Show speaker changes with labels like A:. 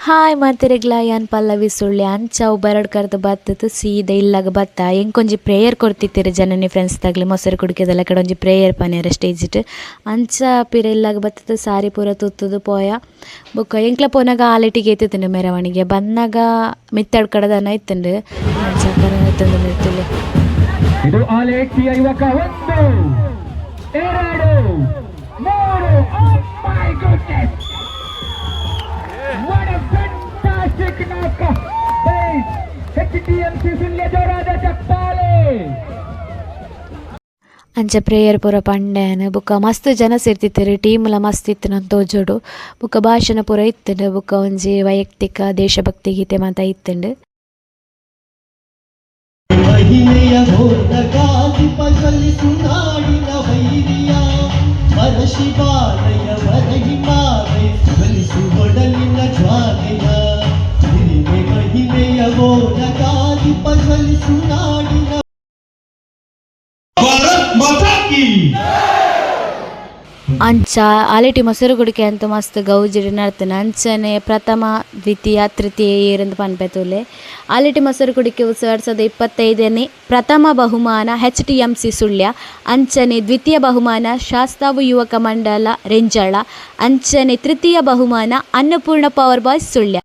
A: Hi ಮಾತಿರಗ್ಲ ಯಾನ್ ಪಲ್ಲವಿ ಸುಳ್ಳಿ ಅಂಚ ಅವು ಬರಡ್ ಕರ್ದು ಬತ್ತದು ಸೀದ ಇಲ್ಲಾಗ ಬತ್ತ ಎಂಕೊಂಜಿ ಪ್ರೇಯರ್ ಕೊಡ್ತಿತ್ತೀರಿ ಜನನಿ ಫ್ರೆಂಡ್ಸ್ ತಗ್ಲಿ ಮೊಸರು ಕುಡಿಕೆದಲ್ಲ ಕಡೆ ಒಂಜಿ ಪ್ರೇಯರ್ ಪನ್ಯಾರ ಸ್ಟೇಜ್ ಇಟ್ಟು ಅಂಚ ಪಿರ ಇಲ್ಲಾಗ ಬತ್ತದು ಸಾರಿ ಪೂರ ತುತ್ತದು ಪೋಯ ಬೊಕ್ಕ ಎಂಕ್ಲ ಪೋನಾಗ ಆಲೆಟಿಗೆ ಎತ್ತಿತ್ತುಂಡು ಮೆರವಣಿಗೆ ಬಂದಾಗ ಮಿತ್ತಡ್ ಕಡದನ ಇತ್ತಂಡು ಅಂಚ ಕರ
B: ಇದು ಯುವಕ ಒಂದು
A: ಅಂಚ ಪ್ರೇಯರ್ ಪೂರ ಪಂಡೆನ ಬೊಕ ಮಸ್ತ್ ಜನ ಸೇರ್ತಿತ್ತಾರೆ ಟೀಮ್ಲ ಮಸ್ತ್ ಇತ್ತು ನನ್ನ ತೋಜೋಡು ಬೊಕ ಭಾಷಣ ಪೂರ ಇತ್ತುಂಡು, ಬೊಕ ಒಂಜಿ ವೈಯಕ್ತಿಕ ದೇಶಭಕ್ತಿ ಗೀತೆ ಮಾತ ಇತ್ತುಂಡು.
C: ಶಿವಾಲಯ ಬಲಿಸು ಒಡಲಿನ ಜ್ವಾಲೆಯ.
A: ಅಂಚ ಆಲೆಟಿ ಮೊಸರು ಕುಡಿಕೆ ಅಂತ ಮಸ್ತ್ ಗೌಜಿಡಿ ನಡ್ತೇನೆ ಅಂಚನೆ ಪ್ರಥಮ ದ್ವಿತೀಯ ತೃತೀಯ ಏರಂದು ಪನ್ಪೆತುಲೆ ಆಲೆಟಿ ಮೊಸರು ಕುಡಿಕೆ ಉತ್ಸವ ಎರಡು ಸಾವಿರದ ಇಪ್ಪತ್ತೈದನೇ ಪ್ರಥಮ ಬಹುಮಾನ H T M C Sullia. ಅಂಚನೆ ದ್ವಿತೀಯ ಬಹುಮಾನ ಶಾಸ್ತಾವು ಯುವಕ ಮಂಡಲ ರೆಂಜಾಳ. ಅಂಚನೆ ತೃತೀಯ ಬಹುಮಾನ ಅನ್ನಪೂರ್ಣ ಪವರ್ ಬಾಯ್ಸ್ ಸುಳ್ಯ.